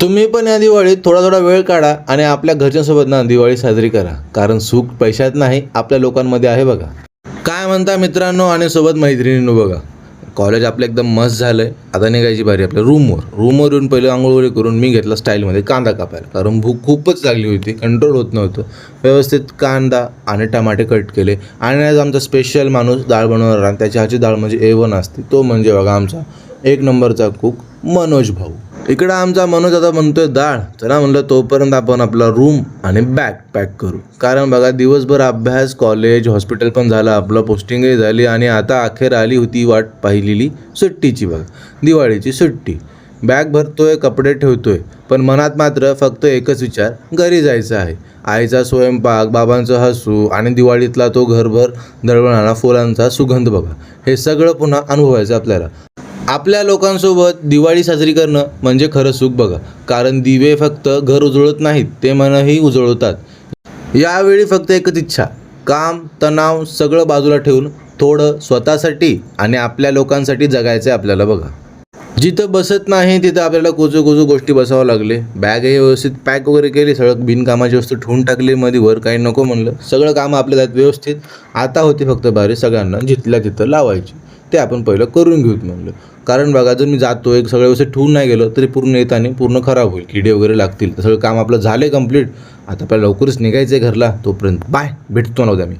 तुम्ही पण या दिवाळीत थोडा थोडा वेळ काढा आणि आपल्या घरच्यांसोबत ना दिवाळी साजरी करा. कारण सुख पैशात नाही आपल्या लोकांमध्ये आहे बघा. काय म्हणता मित्रांनो आणि सोबत मैत्रिणींनो बघा. कॉलेज आपलं एकदम मस्त झालं आहे आता निघायची बारी आपल्या रूमवर. रूमवर येऊन पहिले आंघोळ करून मी घेतला स्टाईलमध्ये कांदा कापायला. कारण भूक खूपच लागली होती कंट्रोल होत नव्हतं. व्यवस्थित कांदा आणि टमाटे कट केले. आणि आज आमचा स्पेशल माणूस डाळ बनवणार आणि त्याची हाची डाळ म्हणजे ए वन असते. तो म्हणजे बघा आमचा एक नंबरचा कुक मनोज भाऊ. इकडं आमचा मनोज आता म्हणतोय दाळ. चला म्हणलं तोपर्यंत आपण आपला रूम आणि बॅग पॅक करू. कारण बघा दिवसभर अभ्यास कॉलेज हॉस्पिटल पण झालं आपलं पोस्टिंगही झाली आणि आता अखेर आली होती वाट पाहिलेली सुट्टीची बघा. दिवाळीची सुट्टी. बॅग भरतोय कपडे ठेवतोय. पण मनात मात्र फक्त एकच विचार घरी जायचा आहे. आईचा स्वयंपाक बाबांचं हसू आणि दिवाळीतला तो घरभर दळवणारा फुलांचा सुगंध बघा. हे सगळं पुन्हा अनुभवायचं आपल्याला. आपल्या लोकांसोबत दिवाळी साजरी करणं म्हणजे खरं सुख बघा. कारण दिवे फक्त घर उजळत नाहीत ते मनही उजळवतात. यावेळी फक्त एकच इच्छा काम तणाव सगळं बाजूला ठेवून थोडं स्वतःसाठी आणि आपल्या लोकांसाठी जगायचं आहे आपल्याला बघा. जिथं बसत नाही तिथं आपल्याला कोजू कोजू गोष्टी बसावं लागले. बॅगही व्यवस्थित पॅक वगैरे केली सगळं बिनकामाची वस्तू ठेवून टाकली मध्ये वर काही नको म्हणलं. सगळं कामं आपल्या त्यात व्यवस्थित. आता होती फक्त बारी सगळ्यांना जिथल्या तिथं लावायची. ते आपण पहिलं करून घेऊत म्हणलं. कारण बघा जर मी जातो एक सगळ्या व्यवस्थित ठेवून नाही गेलो तरी पूर्ण येताना पूर्ण खराब होईल. किडे वगैरे लागतील. सगळं काम आपलं झालं आहे कंप्लीट आता आपल्याला लवकरच निघायचं आहे घरला तोपर्यंत. बाय भेटतो ना उद्या मी.